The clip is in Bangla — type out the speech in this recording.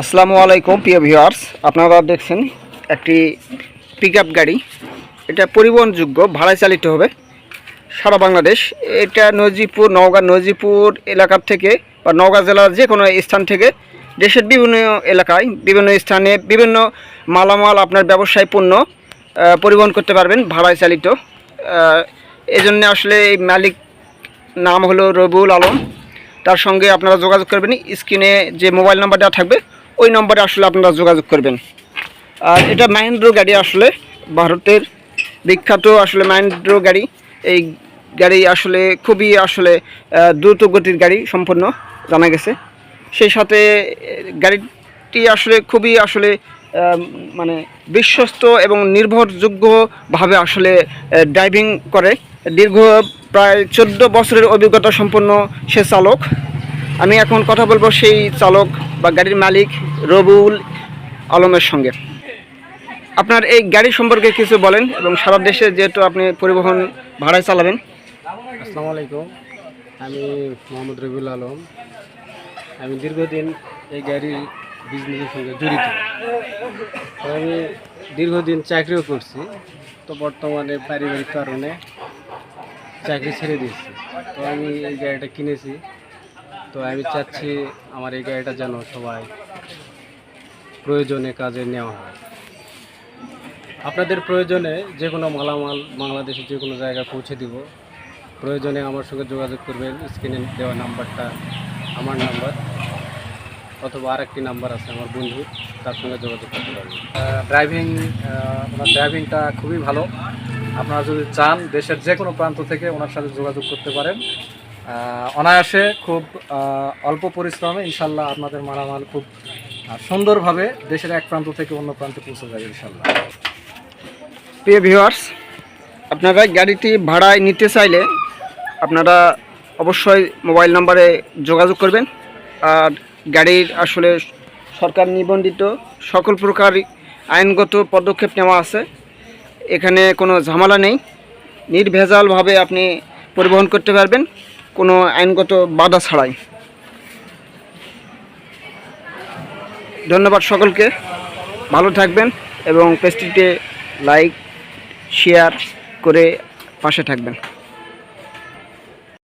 আসসালামু আলাইকুম, প্রিয় ভিউয়ার্স আপনারা দেখছেন একটি পিক গাড়ি। এটা পরিবহনযোগ্য, ভাড়ায় চালিত হবে সারা বাংলাদেশ। এটা নজিপুর, নওগাঁ, নজিপুর এলাকার থেকে বা নওগাঁ জেলার যে কোনো স্থান থেকে দেশের বিভিন্ন এলাকায় বিভিন্ন স্থানে বিভিন্ন মালামাল আপনার ব্যবসায় পণ্য পরিবহন করতে পারবেন, ভাড়ায় চালিত। এই জন্য আসলে এই মালিক নাম হলো রবিউল আলম। তার সঙ্গে আপনারা যোগাযোগ করবেন। স্ক্রিনে যে মোবাইল নাম্বার দেওয়া থাকবে ওই নম্বরে আসলে আপনারা যোগাযোগ করবেন। আর এটা মাহেন্দ্র গাড়ি আসলে ভারতের বিখ্যাত আসলে মাহেন্দ্র গাড়ি। এই গাড়ি আসলে খুবই আসলে দ্রুত গতির গাড়ি সম্পূর্ণ জানা গেছে। সেই সাথে গাড়িটি আসলে খুবই আসলে মানে বিশ্বস্ত এবং নির্ভরযোগ্যভাবে আসলে ড্রাইভিং করে। দীর্ঘ প্রায় চোদ্দ বছরের অভিজ্ঞতা সম্পন্ন সে চালক। আমি এখন কথা বলব সেই চালক বা গাড়ির মালিক রবুল আলমের সঙ্গে। আপনার এই গাড়ি সম্পর্কে কিছু বলেন এবং সারা দেশে যেহেতু আপনি পরিবহন ভাড়ায় চালাবেন। আসসালামু আলাইকুম। আমি মোহাম্মদ রবিউল আলম। আমি দীর্ঘদিন এই গাড়ি বিজনেসের সঙ্গে জড়িত। আমি দীর্ঘদিন চাকরিও করছি, তো বর্তমানে পারিবারিক কারণে চাকরি ছেড়ে দিয়েছি। তো আমি এই গাড়িটা কিনেছি। তো আমি চাচ্ছি আমার এই গাড়িটা যেন সবাই প্রয়োজনে কাজে নেওয়া হয়। আপনাদের প্রয়োজনে যে কোনো মালামাল বাংলাদেশের যে কোনো জায়গায় পৌঁছে দিব। প্রয়োজনে আমার সঙ্গে যোগাযোগ করবেন, স্ক্রিনে দেওয়া নাম্বারটা আমার নাম্বার অথবা আরেকটি নাম্বার আছে আমার বন্ধু, তার সঙ্গে যোগাযোগ করতে পারবেন। ড্রাইভিং ওনার ড্রাইভিংটা খুবই ভালো। আপনারা যদি চান দেশের যে কোনো প্রান্ত থেকে ওনার সাথে যোগাযোগ করতে পারেন। অনায়াসে খুব অল্প পরিশ্রমে ইনশাল্লাহ আপনাদের মালামাল খুব সুন্দরভাবে দেশের এক প্রান্ত থেকে অন্য প্রান্তে পৌঁছে যাবে ইনশাল্লাহ। প্রিয় ভিউয়ার্স আপনারা গাড়িটি ভাড়ায় নিতে চাইলে আপনারা অবশ্যই মোবাইল নম্বরে যোগাযোগ করবেন। আর গাড়ির আসলে সরকার নিবন্ধিত সকল প্রকার আইনগত পদক্ষেপ নেওয়া আছে। এখানে কোনো ঝামেলা নেই। নির্ভেজালভাবে আপনি পরিবহন করতে পারবেন। কোনো আইনগত বাধা ছাড়াই। ধন্যবাদ সকলকে। ভালো থাকবেন এবং পেজটিতে লাইক, শেয়ার করে পাশে থাকবেন।